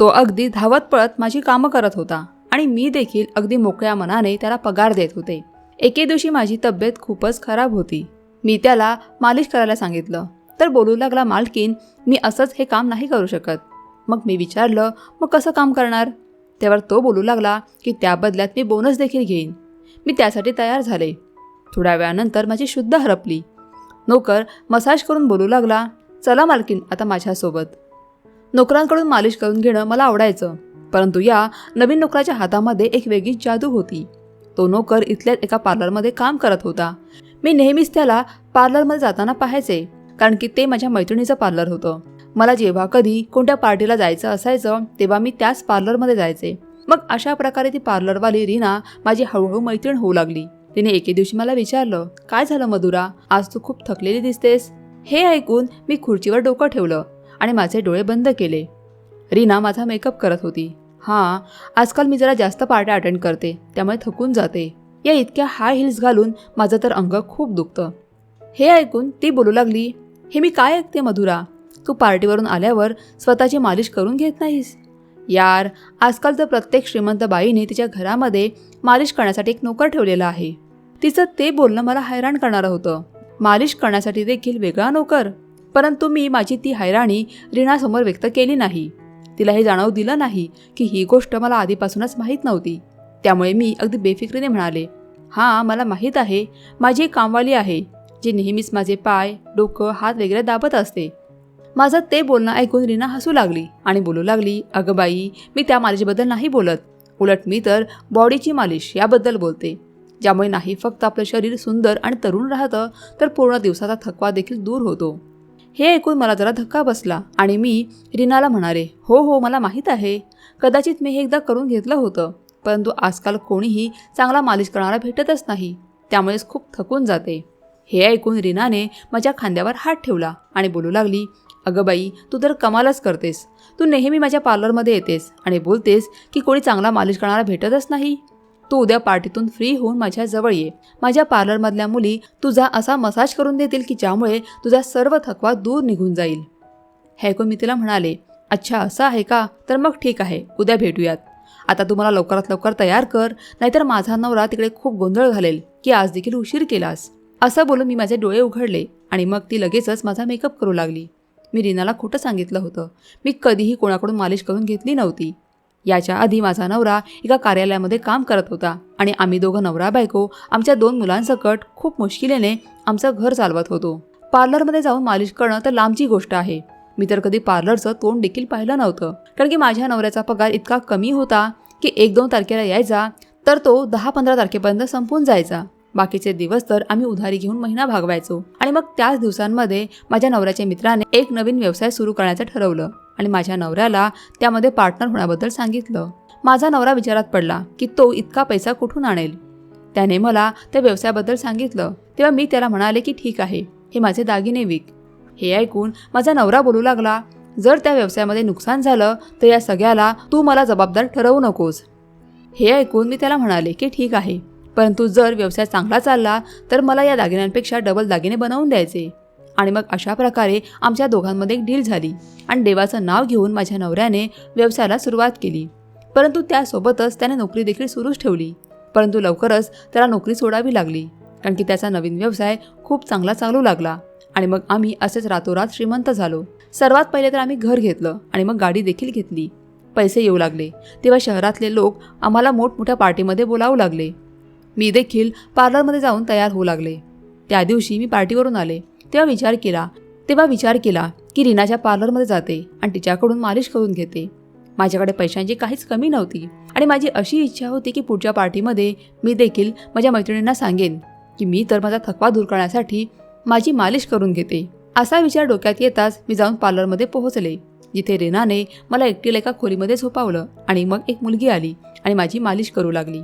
तो अगदी धावत पळत माझी कामं करत होता आणि मी देखील अगदी मोकळ्या मनाने त्याला पगार देत होते. एके दिवशी माझी तब्येत खूपच खराब होती. मी त्याला मालिश करायला सांगितलं. तर बोलू लागला मालकीन मी असंच हे काम नाही करू शकत. मग मी विचारलं मग कसं काम करणार? त्यावर तो बोलू लागला की त्या बदल्यात मी बोनस देखील घेईन. मी त्यासाठी तयार झाले. थोड्या वेळानंतर माझी शुद्ध हरपली. नोकर मसाज करून बोलू लागला चला मालकीन आता माझ्यासोबत. नोकरांकडून मालिश करून घेणं मला आवडायचं. परंतु या नवीन नोकराच्या हातामध्ये एक वेगळीच जादू होती. तो नोकर इथल्याच एका पार्लरमध्ये काम करत होता. मी नेहमीच त्याला पार्लरमध्ये जाताना पाहायचे कारण की ते माझ्या मैत्रिणीचं पार्लर होतं. मला जेव्हा कधी कोणत्या पार्टीला जायचं असायचं तेव्हा मी त्याच पार्लरमध्ये जायचे. मग अशा प्रकारे ती पार्लरवाली रीना माझी हळूहळू मैत्रीण होऊ लागली. तिने एके दिवशी मला विचारलं काय झालं मधुरा? आज तू खूप थकलेली दिसतेस. हे ऐकून मी खुर्चीवर डोकं ठेवलं. आणि माझे डोळे बंद केले. रीना माझा मेकअप करत होती. हां आजकाल मी जरा जास्त पार्ट्या अटेंड करते त्यामुळे थकून जाते. या इतक्या हाय हिल्स घालून माझं तर अंग खूप दुखतं. हे ऐकून ती बोलू लागली हे मी काय ऐकते मधुरा? तू पार्टीवरून आल्यावर स्वतःची मालिश करून घेत नाहीस? यार आजकाल तर प्रत्येक श्रीमंत बाईने तिच्या घरामध्ये मालिश करण्यासाठी एक नोकर ठेवलेला आहे. तिचं ते बोलणं मला हैराण करणारं होतं. मालिश करण्यासाठी देखील वेगळा नोकर. परंतु मी माझी ती हैराणी रीणासमोर व्यक्त केली नाही. तिला हे जाणवू दिलं नाही की ही गोष्ट मला आधीपासूनच माहीत नव्हती. त्यामुळे मी अगदी बेफिक्रीने म्हणाले हां मला माहीत आहे. माझी एक कामवाली आहे जी नेहमीच माझे पाय डोकं हात वगैरे दाबत असते. माझं ते बोलणं ऐकून रीना हसू लागली आणि बोलू लागली अगं बाई मी त्या मालिशबद्दल नाही बोलत. उलट मी तर बॉडीची मालिश याबद्दल बोलते. ज्यामुळे नाही फक्त आपलं शरीर सुंदर आणि तरुण राहतं तर पूर्ण दिवसाचा थकवा देखील दूर होतो. हे ऐकून मला जरा धक्का बसला आणि मी रीनाला म्हणाले हो हो मला माहीत आहे. कदाचित मी हे एकदा करून घेतलं होतं परंतु आजकाल कोणीही चांगला मालिश करणारा भेटतच नाही. त्यामुळेच खूप थकून जाते. हे ऐकून रीनाने माझ्या खांद्यावर हात ठेवला आणि बोलू लागली अगं बाई तू तर कमालच करतेस. तू नेहमी माझ्या पार्लरमध्ये येतेस आणि बोलतेस की कोणी चांगला मालिश करणारा भेटतच नाही. तू उद्या पार्टीतून फ्री होऊन माझ्या जवळ ये. माझ्या पार्लरमधल्या मुली तुझा असा मसाज करून देतील की ज्यामुळे तुझा सर्व थकवा दूर निघून जाईल. हे ऐकून मी तिला म्हणाले अच्छा असं आहे का? तर मग ठीक आहे उद्या भेटूयात. आता तू मला लवकरात लवकर तयार कर नाहीतर माझा नवरा तिकडे खूप गोंधळ घालेल की आज देखील उशीर केलास. असं बोलून मी माझे डोळे उघडले आणि मग ती लगेचच माझा मेकअप करू लागली. मी रीनाला खोटं सांगितलं होतं. मी कधीही कोणाकडून मालिश करून घेतली नव्हती. याच्या आधी माझा नवरा एका कार्यालयामध्ये काम करत होता आणि आम्ही दोघं नवरा बायको आमच्या दोन मुलांसकट खूप मुश्किलीने आमचं घर चालवत होतो. पार्लरमध्ये जाऊन मालिश करणं तर लांबची गोष्ट आहे. मी तर कधी पार्लरचं तोंड देखील पाहिलं नव्हतं. कारण की माझ्या नवऱ्याचा पगार इतका कमी होता की एक दोन तारखेला यायचा तर तो दहा पंधरा तारखेपर्यंत संपून जायचा. बाकीचे दिवस तर आम्ही उधारी घेऊन महिना भागवायचो. आणि मग त्याच दिवसांमध्ये माझ्या नवऱ्याच्या मित्राने एक नवीन व्यवसाय सुरू करण्याचं ठरवलं. आणि माझ्या नवऱ्याला त्यामध्ये पार्टनर होण्याबद्दल सांगितलं. माझा नवरा विचारात पडला की तो इतका पैसा कुठून आणेल? त्याने मला त्या व्यवसायाबद्दल सांगितलं. तेव्हा मी त्याला म्हणाले की ठीक आहे हे माझे दागिने विक. हे ऐकून माझा नवरा बोलू लागला जर त्या व्यवसायामध्ये नुकसान झालं तर या सगळ्याला तू मला जबाबदार ठरवू नकोस. हे ऐकून मी त्याला म्हणाले की ठीक आहे परंतु जर व्यवसाय चांगला चालला तर मला या दागिन्यांपेक्षा डबल दागिने बनवून द्यायचे. आणि मग अशा प्रकारे आमच्या दोघांमध्ये एक डील झाली. आणि देवाचं नाव घेऊन माझ्या नवऱ्याने व्यवसायाला सुरुवात केली. परंतु त्यासोबतच त्याने नोकरी देखील सुरूच ठेवली. परंतु लवकरच त्याला नोकरी सोडावी लागली. कारण की त्याचा नवीन व्यवसाय खूप चांगला चालू लागला. आणि मग आम्ही असेच रातोरात श्रीमंत झालो. सर्वात पहिले तर आम्ही घर घेतलं आणि मग गाडी देखील घेतली. पैसे येऊ लागले. तेव्हा शहरातले लोक आम्हाला मोठमोठ्या पार्टीमध्ये बोलावू लागले. मी देखील पार्लरमध्ये जाऊन तयार होऊ लागले. त्या दिवशी मी पार्टीवरून आले. तेव्हा विचार केला. तेव्हा विचार केला की रीनाच्या पार्लरमध्ये जाते आणि तिच्याकडून मालिश करून घेते. माझ्याकडे पैशांची काहीच कमी नव्हती आणि माझी अशी इच्छा होती की पुढच्या पार्टीमध्ये मी देखील माझ्या मैत्रिणींना सांगेन की मी तर माझा थकवा दूर करण्यासाठी माझी मालिश करून घेते. असा विचार डोक्यात येताच मी जाऊन पार्लरमध्ये पोहोचले. जिथे रेनाने मला एकटीला एका खोलीमध्ये झोपावलं आणि मग एक मुलगी आली आणि माझी मालिश करू लागली.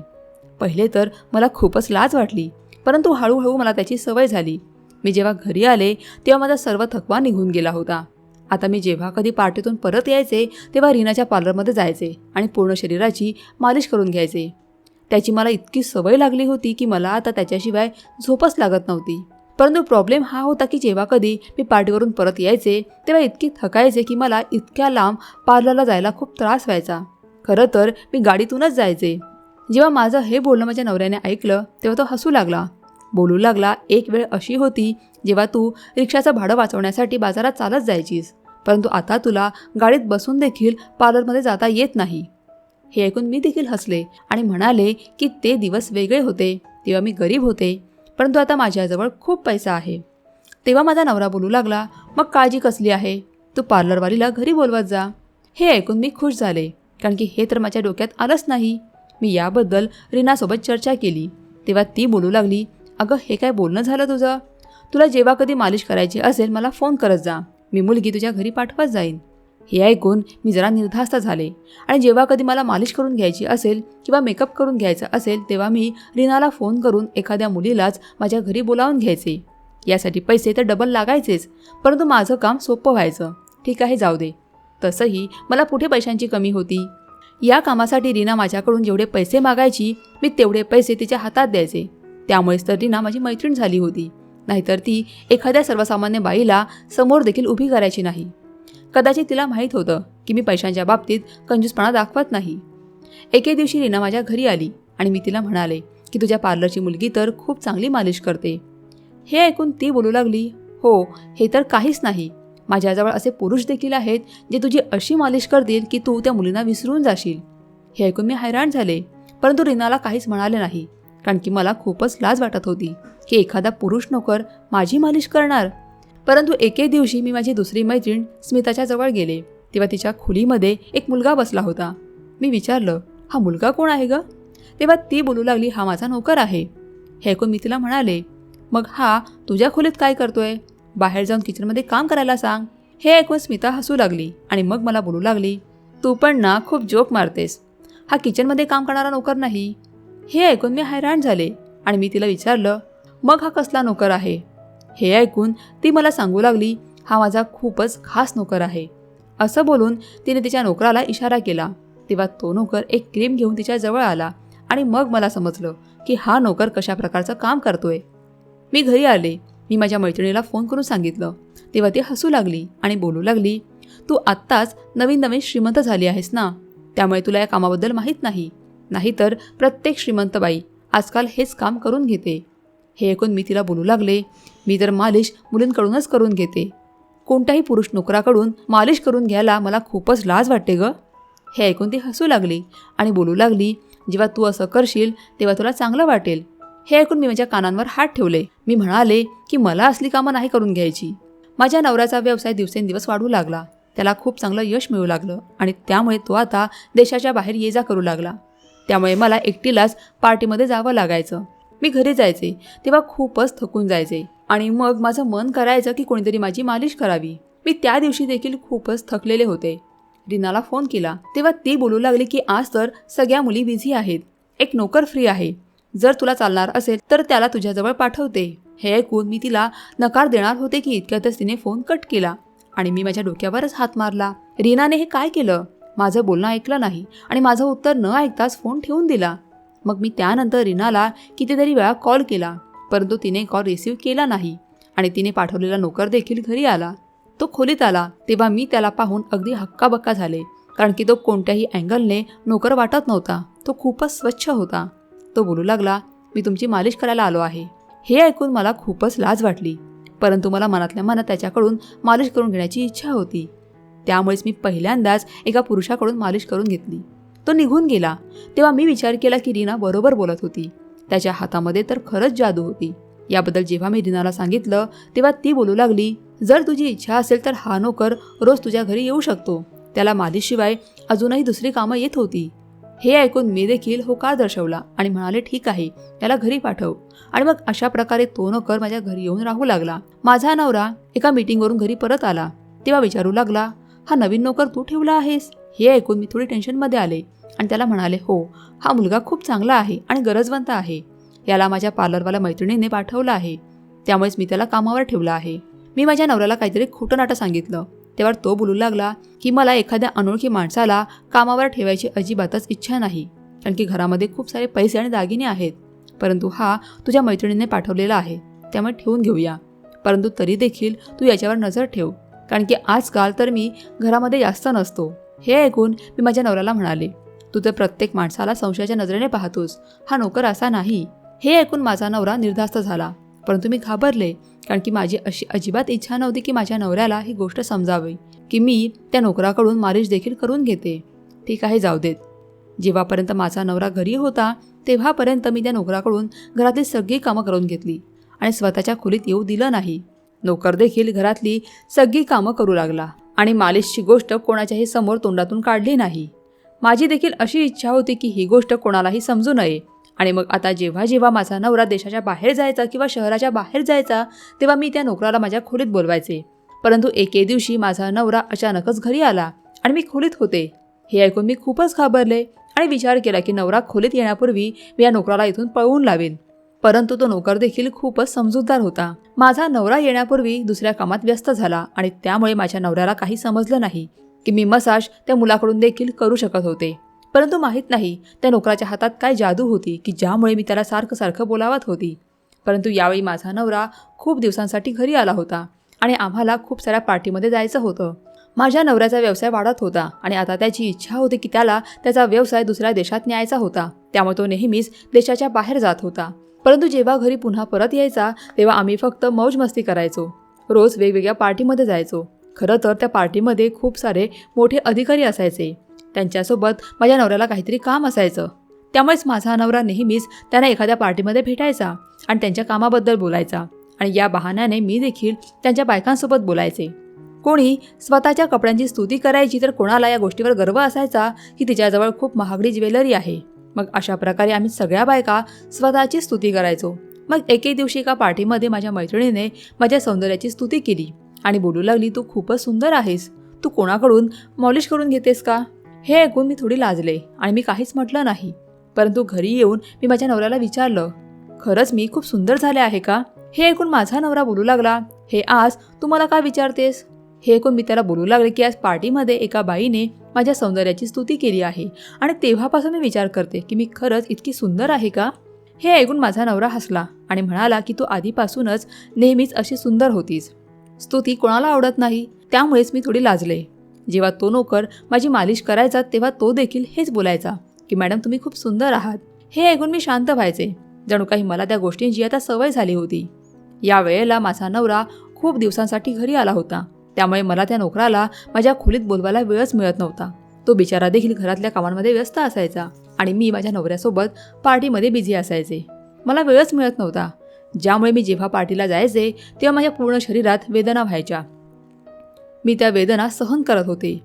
पहिले तर मला खूपच लाज वाटली परंतु हळूहळू मला त्याची सवय झाली. मी जेव्हा घरी आले तेव्हा माझा सर्व थकवा निघून गेला होता. आता मी जेव्हा कधी पार्टीतून परत यायचे तेव्हा रीनाच्या पार्लरमध्ये जायचे आणि पूर्ण शरीराची मालिश करून घ्यायचे. त्याची मला इतकी सवय लागली होती की मला आता त्याच्याशिवाय झोपच लागत नव्हती. परंतु प्रॉब्लेम हा होता की जेव्हा कधी मी पार्टीवरून परत यायचे तेव्हा इतकी थकायचे की मला इतक्या लांब पार्लरला जायला खूप त्रास व्हायचा. खरं तर मी गाडीतूनच जायचे. जेव्हा माझं हे बोलणं माझ्या नवऱ्याने ऐकलं तेव्हा तो हसू लागला. बोलू लागला एक वेळ अशी होती जेव्हा तू रिक्षाचं भाडं वाचवण्यासाठी बाजारात चालत जायचीस. परंतु आता तुला गाडीत बसून देखील पार्लरमध्ये जाता येत नाही. हे ऐकून मी देखील हसले आणि म्हणाले की ते दिवस वेगळे होते तेव्हा मी गरीब होते. परंतु आता माझ्याजवळ खूप पैसा आहे. तेव्हा माझा नवरा बोलू लागला मग काळजी कसली आहे? तू पार्लरवालीला घरी बोलवत जा. हे ऐकून मी खुश झाले कारण की हे तर माझ्या डोक्यात आलंच नाही. मी याबद्दल रीनासोबत चर्चा केली. तेव्हा ती बोलू लागली अगं हे काय बोलणं झालं तुझं? तुला जेव्हा कधी मालिश करायची असेल मला फोन करत जा. मी मुलगी तुझ्या घरी पाठवत जाईन. हे ऐकून मी जरा निर्धास्त झाले. आणि जेव्हा कधी मला मालिश करून घ्यायची असेल किंवा मेकअप करून घ्यायचा असेल तेव्हा मी रीनाला फोन करून एखाद्या मुलीलाच माझ्या घरी बोलावून घ्यायचे. यासाठी पैसे तर डबल लागायचेच परंतु माझं काम सोपं व्हायचं. ठीक आहे जाऊ दे. तसंही मला कुठे पैशांची कमी होती. या कामासाठी रीना माझ्याकडून जेवढे पैसे मागायची मी तेवढे पैसे तिच्या हातात द्यायचे. त्यामुळेच तर रीना माझी मैत्रीण झाली होती. नाहीतर ती एखाद्या सर्वसामान्य बाईला समोर देखील उभी करायची नाही. कदाचित तिला माहीत होतं की मी पैशांच्या बाबतीत कंजूसपणा दाखवत नाही. एके दिवशी रीना माझ्या घरी आली आणि मी तिला म्हणाले की तुझ्या पार्लरची मुलगी तर खूप चांगली मालिश करते. हे ऐकून ती बोलू लागली हो हे तर काहीच नाही. माझ्याजवळ असे पुरुष देखील आहेत जे तुझी अशी मालिश करतील की तू त्या मुलींना विसरून जाशील. हे ऐकून मी हैराण झाले परंतु रीनाला काहीच म्हणाले नाही. कारण की मला खूपच लाज वाटत होती की एखादा पुरुष नोकर माझी मालिश करणार. परंतु एके दिवशी मी माझी दुसरी मैत्रीण स्मिताच्या जवळ गेले. तेव्हा तिच्या खोलीमध्ये एक मुलगा बसला होता. मी विचारलं हा मुलगा कोण आहे ग? तेव्हा ती बोलू लागली हा माझा नोकर आहे. हे ऐकून मी तिला म्हणाले मग हा तुझ्या खोलीत काय करतोय? बाहेर जाऊन किचनमध्ये काम करायला सांग. हे ऐकून स्मिता हसू लागली आणि मग मला बोलू लागली तू पण ना खूप जोक मारतेस. हा किचनमध्ये काम करणारा नोकर नाही. हे ऐकून मी हैराण झाले आणि मी तिला विचारलं मग हा कसला नोकर आहे? हे ऐकून ती मला सांगू लागली हा माझा खूपच खास नोकर आहे. असं बोलून तिने तिच्या नोकराला इशारा केला. तेव्हा तो नोकर एक क्रीम घेऊन तिच्या जवळ आला आणि मग मला समजलं की हा नोकर कशा प्रकारचं काम करतोय. मी घरी आले. मी माझ्या मैत्रिणीला फोन करून सांगितलं. तेव्हा ती हसू लागली आणि बोलू लागली तू आत्ताच नवीन नवीन श्रीमंत झाली आहेस ना? त्यामुळे तुला या कामाबद्दल माहीत नाही. नाहीतर प्रत्येक श्रीमंत बाई आजकाल हेच काम करून घेते. हे ऐकून मी तिला बोलू लागले मी तर मालिश मुलींकडूनच करून घेते. कोणत्याही पुरुष नोकराकडून मालिश करून घ्यायला मला खूपच लाज वाटते ग. हे ऐकून ती हसू लागली आणि बोलू लागली जेव्हा तू असं करशील तेव्हा तुला चांगलं वाटेल. हे ऐकून मी माझ्या कानांवर हात ठेवले. मी म्हणाले की मला असली कामं नाही करून घ्यायची. माझ्या नवऱ्याचा व्यवसाय दिवसेंदिवस वाढू लागला. त्याला खूप चांगलं यश मिळू लागलं आणि त्यामुळे तो आता देशाच्या बाहेर ये जा करू लागला. त्यामुळे मला एकटीलाच पार्टीमध्ये जावं लागायचं. मी घरी जायचे तेव्हा खूपच थकून जायचे आणि मग माझं मन करायचं की कोणीतरी माझी मालिश करावी. मी त्या दिवशी देखील खूपच थकलेले होते. रीनाला फोन केला. तेव्हा ती बोलू लागली की आज तर सगळ्या मुली बिझी आहेत. एक नोकर फ्री आहे. जर तुला चालणार असेल तर त्याला तुझ्याजवळ पाठवते. हे ऐकून मी तिला नकार देणार होते की इतक्यातच तिने फोन कट केला आणि मी माझ्या डोक्यावरच हात मारला. रीनाने हे काय केलं? माझं बोलणं ऐकलं नाही आणि माझं उत्तर न ऐकताच फोन ठेवून दिला. मग मी त्यानंतर रीनाला कितीतरी वेळा कॉल केला परंतु तिने कॉल रिसीव्ह केला नाही आणि तिने पाठवलेला नोकर देखील घरी आला. तो खोलीत आला तेव्हा मी त्याला पाहून अगदी हक्काबक्का झाले कारण की तो कोणत्याही अँगलने नोकर वाटत नव्हता तो खूपच स्वच्छ होता. तो बोलू लागला मी तुमची मालिश करायला आलो आहे. हे ऐकून मला खूपच लाज वाटली परंतु मला मनातल्या मनात त्याच्याकडून मालिश करून घेण्याची इच्छा होती. त्यामुळेच मी पहिल्यांदाच एका पुरुषाकडून मालिश करून घेतली. तो निघून गेला. तेव्हा मी विचार केला की रीना बरोबर बोलत होती. त्याच्या हातामध्ये तर खरंच जादू होती. याबद्दल जेव्हा मी रीनाला सांगितलं तेव्हा ती बोलू लागली जर तुझी इच्छा असेल तर हा नोकर रोज तुझ्या घरी येऊ शकतो. त्याला मालिशशिवाय अजूनही दुसरी कामं येत होती. हे ऐकून मी देखील होकार दर्शवला आणि म्हणाले ठीक आहे त्याला घरी पाठव. आणि मग अशा प्रकारे तो नोकर माझ्या घरी येऊन राहू लागला. माझा नवरा एका मीटिंगवरून घरी परत आला. तेव्हा विचारू लागला हा नवीन नोकर तू ठेवला आहेस? हे ऐकून मी थोडी टेन्शनमध्ये आले. आणि त्याला म्हणाले हो हा मुलगा खूप चांगला आहे आणि गरजवंत आहे. याला माझ्या पार्लरवाल्या मैत्रिणीने पाठवलं आहे. त्यामुळेच मी त्याला कामावर ठेवलं आहे. मी माझ्या नवऱ्याला काहीतरी खोटं नाटं सांगितलं. तेव्हा तो बोलू लागला की मला एखाद्या अनोळखी माणसाला कामावर ठेवायची अजिबातच इच्छा नाही. कारण की घरामध्ये खूप सारे पैसे आणि दागिने आहेत. परंतु हा तुझ्या मैत्रिणीने पाठवलेला आहे. त्यामुळे ठेवून घेऊया. परंतु तरी देखील तू याच्यावर नजर ठेव. कारण की आजकाल तर मी घरामध्ये जास्त नसतो. हे ऐकून मी माझ्या नवऱ्याला म्हणाले तू तर प्रत्येक माणसाला संशयाच्या नजरेने पाहतोस. हा नोकर असा नाही. हे ऐकून माझा नवरा निर्धास्त झाला. परंतु मी घाबरले कारण की माझी अशी अजिबात इच्छा नव्हती की माझ्या नवऱ्याला ही गोष्ट समजावी की मी त्या नोकराकडून मालिश देखील करून घेते. ठीक आहे जाऊ देत. जेव्हापर्यंत माझा नवरा घरी होता तेव्हापर्यंत मी त्या नोकराकडून घरातली सगळी कामं करून घेतली आणि स्वतःच्या खोलीत येऊ दिलं नाही. नोकर देखील घरातली सगळी कामं करू लागला आणि मालिशची गोष्ट कोणाच्याही समोर तोंडातून काढली नाही. माझी देखील अशी इच्छा होती की ही गोष्ट कोणालाही समजू नये. आणि मग आता जेव्हा जेव्हा माझा नवरा देशाच्या बाहेर जायचा किंवा शहराच्या बाहेर जायचा तेव्हा मी त्या नोकराला माझ्या खोलीत बोलवायचे. परंतु एके दिवशी माझा नवरा अचानकच घरी आला आणि मी खोलीत होते. हे ऐकून मी खूपच घाबरले आणि विचार केला की नवरा खोलीत येण्यापूर्वी मी या नोकराला इथून पळवून लावेन. परंतु तो नोकर देखील खूपच समजूतदार होता. माझा नवरा येण्यापूर्वी दुसऱ्या कामात व्यस्त झाला आणि त्यामुळे माझ्या नवऱ्याला काही समजलं नाही की मी मसाज त्या मुलाकडून देखील करू शकत होते. परंतु माहीत नाही त्या नोकराच्या हातात काय जादू होती की ज्यामुळे मी त्याला सारखं सारखं बोलावत होती. परंतु यावेळी माझा नवरा खूप दिवसांसाठी घरी आला होता आणि आम्हाला खूप साऱ्या पार्टीमध्ये जायचं होतं. माझ्या नवऱ्याचा व्यवसाय वाढत होता आणि आता त्याची इच्छा होती की त्याला त्याचा व्यवसाय दुसऱ्या देशात न्यायचा होता. त्यामुळे तो नेहमीच देशाच्या बाहेर जात होता. परंतु जेव्हा घरी पुन्हा परत यायचा तेव्हा आम्ही फक्त मौज मस्ती करायचो. रोज वेगवेगळ्या पार्टीमध्ये जायचो. खरं तर त्या पार्टीमध्ये खूप सारे मोठे अधिकारी असायचे. त्यांच्यासोबत माझ्या नवऱ्याला काहीतरी काम असायचं. त्यामुळेच माझा नवरा नेहमीच त्यांना एखाद्या पार्टीमध्ये भेटायचा आणि त्यांच्या कामाबद्दल बोलायचा. आणि या बहाण्याने मी देखील त्यांच्या बायकांसोबत बोलायचे. कोणी स्वतःच्या कपड्यांची स्तुती करायची तर कोणाला या गोष्टीवर गर्व असायचा की तिच्याजवळ खूप महागडी ज्वेलरी आहे. मग अशा प्रकारे आम्ही सगळ्या बायका स्वतःची स्तुती करायचो. मग एके दिवशी एका पार्टीमध्ये माझ्या मैत्रिणीने माझ्या सौंदर्याची स्तुती केली आणि बोलू लागली तू खूपच सुंदर आहेस. तू कोणाकडून मॉलिश करून घेतेस का? हे ऐकून मी थोडी लाजले आणि मी काहीच म्हटलं नाही. परंतु घरी येऊन मी माझ्या नवऱ्याला विचारलं खरंच मी खूप सुंदर झाले आहे का? हे ऐकून माझा नवरा बोलू लागला हे आज तू मला का विचारतेस? हे ऐकून मी त्याला बोलू लागले की आज पार्टीमध्ये एका बाईने माझ्या सौंदर्याची स्तुती केली आहे आणि तेव्हापासून मी विचार करते की मी खरंच इतकी सुंदर आहे का? हे ऐकून माझा नवरा हसला आणि म्हणाला की तू आधीपासूनच नेहमीच अशी सुंदर होतीस. स्तुती कोणाला आवडत नाही? त्यामुळेच मी थोडी लाजले. जेव्हा तो नोकर माझी मालिश करायचा तेव्हा तो देखील हेच बोलायचा की मॅडम तुम्ही खूप सुंदर आहात. हे ऐकून मी शांत व्हायचे. जणू काही मला त्या गोष्टींची आता सवय झाली होती. या वेळेला माझा नवरा खूप दिवसांसाठी घरी आला होता. त्यामुळे मला त्या नोकराला माझ्या खोलीत बोलवायला वेळच मिळत नव्हता. तो बिचारा देखील घरातल्या कामांमध्ये व्यस्त असायचा आणि मी माझ्या नवऱ्यासोबत पार्टीमध्ये बिझी असायचे. मला वेळच मिळत नव्हता. ज्यामुळे मी जेव्हा पार्टीला जायचे तेव्हा माझ्या पूर्ण शरीरात वेदना व्हायच्या. मी त्या वेदना सहन करत होते.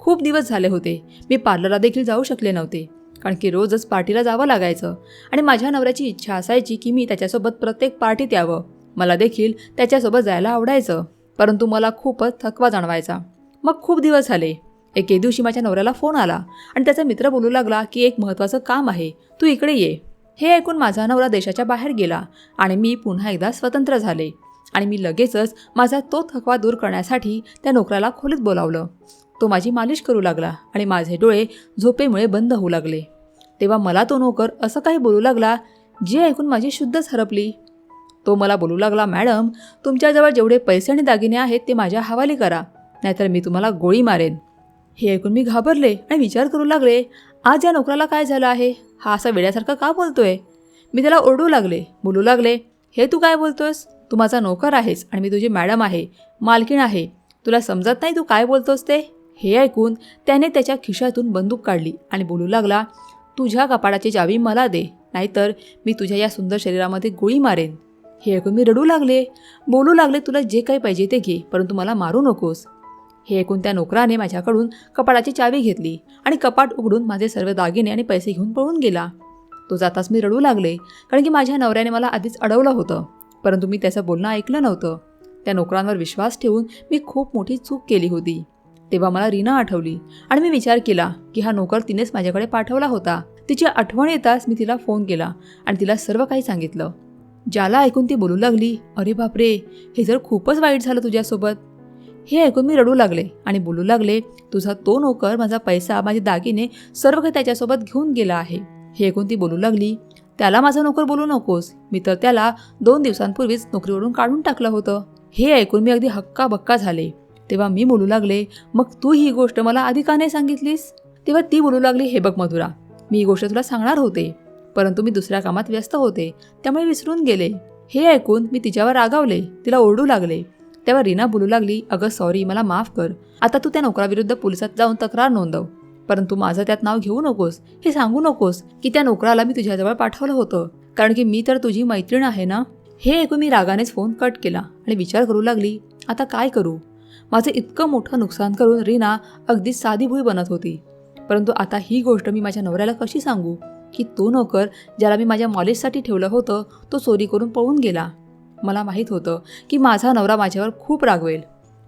खूप दिवस झाले होते. मी पार्लरला देखील जाऊ शकले नव्हते. कारण की रोजच पार्टीला जावं लागायचं आणि माझ्या नवऱ्याची इच्छा असायची की मी त्याच्यासोबत प्रत्येक पार्टीत यावं. मला देखील त्याच्यासोबत जायला आवडायचं. परंतु मला खूपच थकवा जाणवायचा. मग खूप दिवस झाले. एके दिवशी माझ्या नवऱ्याला फोन आला आणि त्याचा मित्र बोलू लागला की एक महत्त्वाचं काम आहे तू इकडे ये. हे ऐकून माझा नवरा देशाच्या बाहेर गेला आणि मी पुन्हा एकदा स्वतंत्र झाले आणि मी लगेचच माझा तो थकवा दूर करण्यासाठी त्या नोकराला खोलीत बोलावलं. तो माझी मालिश करू लागला आणि माझे डोळे झोपेमुळे बंद होऊ लागले. तेव्हा मला तो नोकर असं काही बोलू लागला जे ऐकून माझी शुद्धच हरपली तो मला बोलू लागला मॅडम तुमच्याजवळ जेवढे पैसे आणि दागिने आहेत ते माझ्या हवाली करा नाहीतर मी तुम्हाला गोळी मारेन. हे ऐकून मी घाबरले आणि विचार करू लागले आज या नोकराला काय झालं आहे? हा असा वेड्यासारखा का बोलतोय? मी त्याला ओरडू लागले बोलू लागले हे तू काय बोलतोस तू माझा नोकर आहेस आणि मी तुझी मॅडम आहे मालकीण आहे. तुला समजत नाही तू काय बोलतोस ते? हे ऐकून त्याने त्याच्या खिशातून बंदूक काढली आणि बोलू लागला तुझ्या कपाडाची चावी मला दे नाहीतर मी तुझ्या या सुंदर शरीरामध्ये गोळी मारेन. हे ऐकून मी रडू लागले. बोलू लागले तुला जे काही पाहिजे ते घे परंतु मला मारू नकोस. हे ऐकून त्या नोकराने माझ्याकडून कपाटाची चावी घेतली आणि कपाट उघडून माझे सर्व दागिने आणि पैसे घेऊन पळून गेला. तो जाताच मी रडू लागले कारण की माझ्या नवऱ्याने मला आधीच अडवलं होतं परंतु मी त्याचं बोलणं ऐकलं नव्हतं. त्या नोकरांवर विश्वास ठेवून मी खूप मोठी चूक केली होती. तेव्हा मला रीना आठवली आणि मी विचार केला की हा नोकर तिनेच माझ्याकडे पाठवला होता. तिची आठवण येताच मी तिला फोन केला आणि तिला सर्व काही सांगितलं. ज्याला ऐकून ती बोलू लागली अरे बापरे हे जर खूपच वाईट झालं तुझ्यासोबत. हे ऐकून मी रडू लागले आणि बोलू लागले तुझा तो नोकर माझा पैसा माझे दागिने सर्व काही त्याच्यासोबत घेऊन गेला आहे. हे ऐकून ती बोलू लागली त्याला माझा नोकर बोलू नकोस. मी तर त्याला दोन दिवसांपूर्वीच नोकरीवरून काढून टाकलं होतं. हे ऐकून मी अगदी हक्का बक्का झाले. तेव्हा मी बोलू लागले मग तू ही गोष्ट मला आधी का नाही सांगितलीस? तेव्हा ती बोलू लागली हे बघ मधुरा मी ही गोष्ट तुला सांगणार होते. परंतु मी दुसऱ्या कामात व्यस्त होते. त्यामुळे विसरून गेले. हे ऐकून मी तिच्यावर रागावले. तिला ओरडू लागले. तेव्हा रीना बोलू लागली अगं सॉरी मला माफ कर. आता तू त्या नोकराविरुद्ध पोलिसात जाऊन तक्रार नोंदव. परंतु माझं त्यात नाव घेऊ नकोस. हे सांगू नकोस की त्या नोकराला मी तुझ्याजवळ पाठवलं होतं. कारण की मी तर तुझी मैत्रीण आहे ना? हे ऐकून मी रागानेच फोन कट केला आणि विचार करू लागली आता काय करू? माझं इतकं मोठं नुकसान करून रीना अगदी साधी भुई बनत होती. परंतु आता ही गोष्ट मी माझ्या नवऱ्याला कशी सांगू? की तो नोकर ज्याला मी माझ्या मॉलेजसाठी ठेवलं होतं तो चोरी करून पळून गेला. मला माहीत होतं की माझा नवरा माझ्यावर खूप रागवेल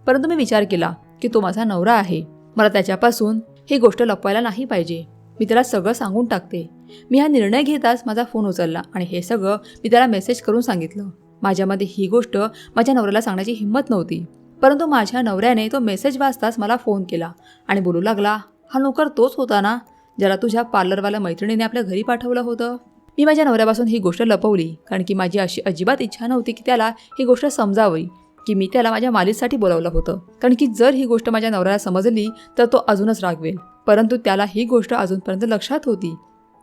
परंतु मी विचार केला की तो माझा नवरा आहे. मला त्याच्यापासून ही गोष्ट लपवायला नाही पाहिजे. मी त्याला सगळं सांगून टाकते. मी हा निर्णय घेताच माझा फोन उचलला आणि हे सगळं मी त्याला मेसेज करून सांगितलं. माझ्यामध्ये ही गोष्ट माझ्या नवऱ्याला सांगण्याची हिंमत नव्हती. परंतु माझ्या नवऱ्याने तो मेसेज वाचताच मला फोन केला आणि बोलू लागला हा नोकर तोच होता ना? ज्याला तुझ्या पार्लरवाल्या मैत्रिणीने आपल्या घरी पाठवलं होतं. मी माझ्या नवऱ्यापासून ही गोष्ट लपवली कारण की माझी अशी अजिबात इच्छा नव्हती की त्याला ही गोष्ट समजावी की मी त्याला माझ्या मालीसाठी बोलावलं होतं. कारण की जर ही गोष्ट माझ्या नवऱ्याला समजली तर तो अजूनच रागवेल. परंतु त्याला ही गोष्ट अजूनपर्यंत लक्षात होती.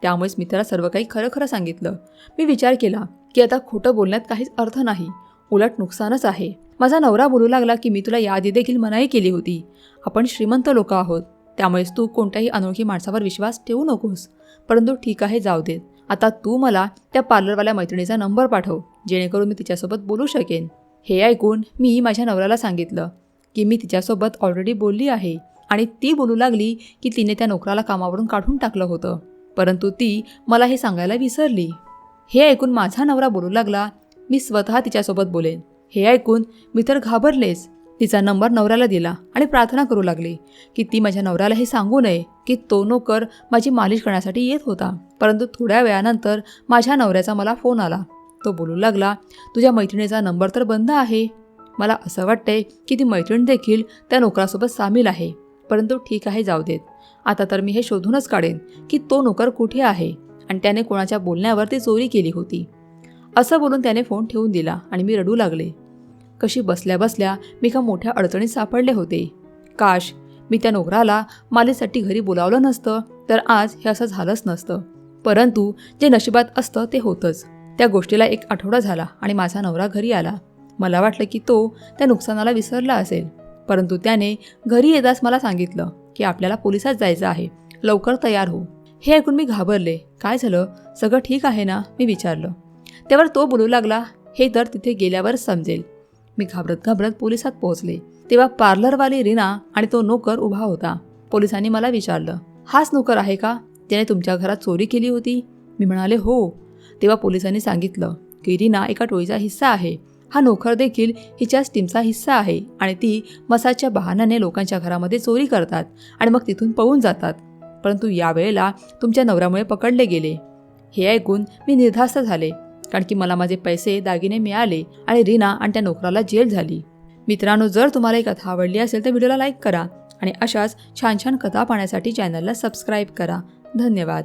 त्यामुळेच मी त्याला सर्व काही खरं खरं सांगितलं. मी विचार केला की आता खोटं बोलण्यात काहीच अर्थ नाही. उलट नुकसानच आहे. माझा नवरा बोलू लागला की मी तुला यादी देखील मनाई केली होती. आपण श्रीमंत लोक आहोत. त्यामुळेच तू कोणत्याही अनोळखी माणसावर विश्वास ठेवू नकोस. परंतु ठीक आहे जाऊ देत आता तू मला त्या पार्लरवाल्या मैत्रिणीचा नंबर पाठव जेणेकरून मी तिच्यासोबत बोलू शकेन. हे ऐकून मी माझ्या नवऱ्याला सांगितलं की मी तिच्यासोबत ऑलरेडी बोलली आहे आणि ती बोलू लागली की तिने त्या नोकराला कामावरून काढून टाकलं होतं. परंतु ती मला हे सांगायला विसरली. हे ऐकून माझा नवरा बोलू लागला मी स्वतः तिच्यासोबत बोलेन. हे ऐकून मी तर घाबरलेच. तिचा नंबर नवऱ्याला दिला आणि प्रार्थना करू लागली की ती माझ्या नवऱ्याला हे सांगू नये की तो नोकर माझी मालिश करण्यासाठी येत होता. परंतु थोड्या वेळानंतर माझ्या नवऱ्याचा मला फोन आला. तो बोलू लागला तुझ्या मैत्रिणीचा नंबर तर बंद आहे. मला असं वाटतंय की ती मैत्रीण देखील त्या नोकरासोबत सामील आहे. परंतु ठीक आहे जाऊ देत. आता तर मी हे शोधूनच काढेन की तो नोकर कुठे आहे. आणि त्याने कोणाच्या बोलण्यावर ती चोरी केली होती. असं बोलून त्याने फोन ठेवून दिला आणि मी रडू लागले. कशी बसल्या बसल्या मी एका मोठ्या अडचणीत सापडले होते. काश मी त्या नोकराला मालेसाठी घरी बोलावलं नसतं तर आज हे असं झालंच नसतं. परंतु जे नशिबात असतं ते होतंच. त्या गोष्टीला एक आठवडा झाला आणि माझा नवरा घरी आला. मला वाटलं की तो त्या नुकसानाला विसरला असेल. परंतु त्याने घरी येताच मला सांगितलं की आपल्याला पोलिसात जायचं आहे. लवकर तयार हो. हे ऐकून मी घाबरले. काय झालं? सगळं ठीक आहे ना? मी विचारलं. त्यावर तो बोलू लागला हे तर तिथे गेल्यावर समजेल. मी घाबरत घाबरत पोलिसात पोहोचले. तेव्हा पार्लरवाली रीना आणि तो नोकर उभा होता. पोलिसांनी मला विचारलं हाच नोकर आहे का? त्याने तुमच्या घरात चोरी केली होती? मी म्हणाले हो. तेव्हा पोलिसांनी सांगितलं की रीना एका टोळीचा हिस्सा आहे. हा नोकर देखील हिच्याच टीमचा हिस्सा आहे आणि ती मसाजच्या बहाण्याने लोकांच्या घरामध्ये चोरी करतात आणि मग तिथून पळून जातात. परंतु यावेळेला तुमच्या नवऱ्यामुळे पकडले गेले. हे ऐकून मी निर्धास्त झाले. कारण की मला माझे पैसे दागिने मिळाले आणि रीना आणि त्या नोकराला जेल झाली. मित्रांनो जर तुम्हाला ही कथा आवडली असेल तर व्हिडिओला लाईक करा आणि अशाच छान छान कथा पाहण्यासाठी चॅनलला सबस्क्राईब करा. धन्यवाद.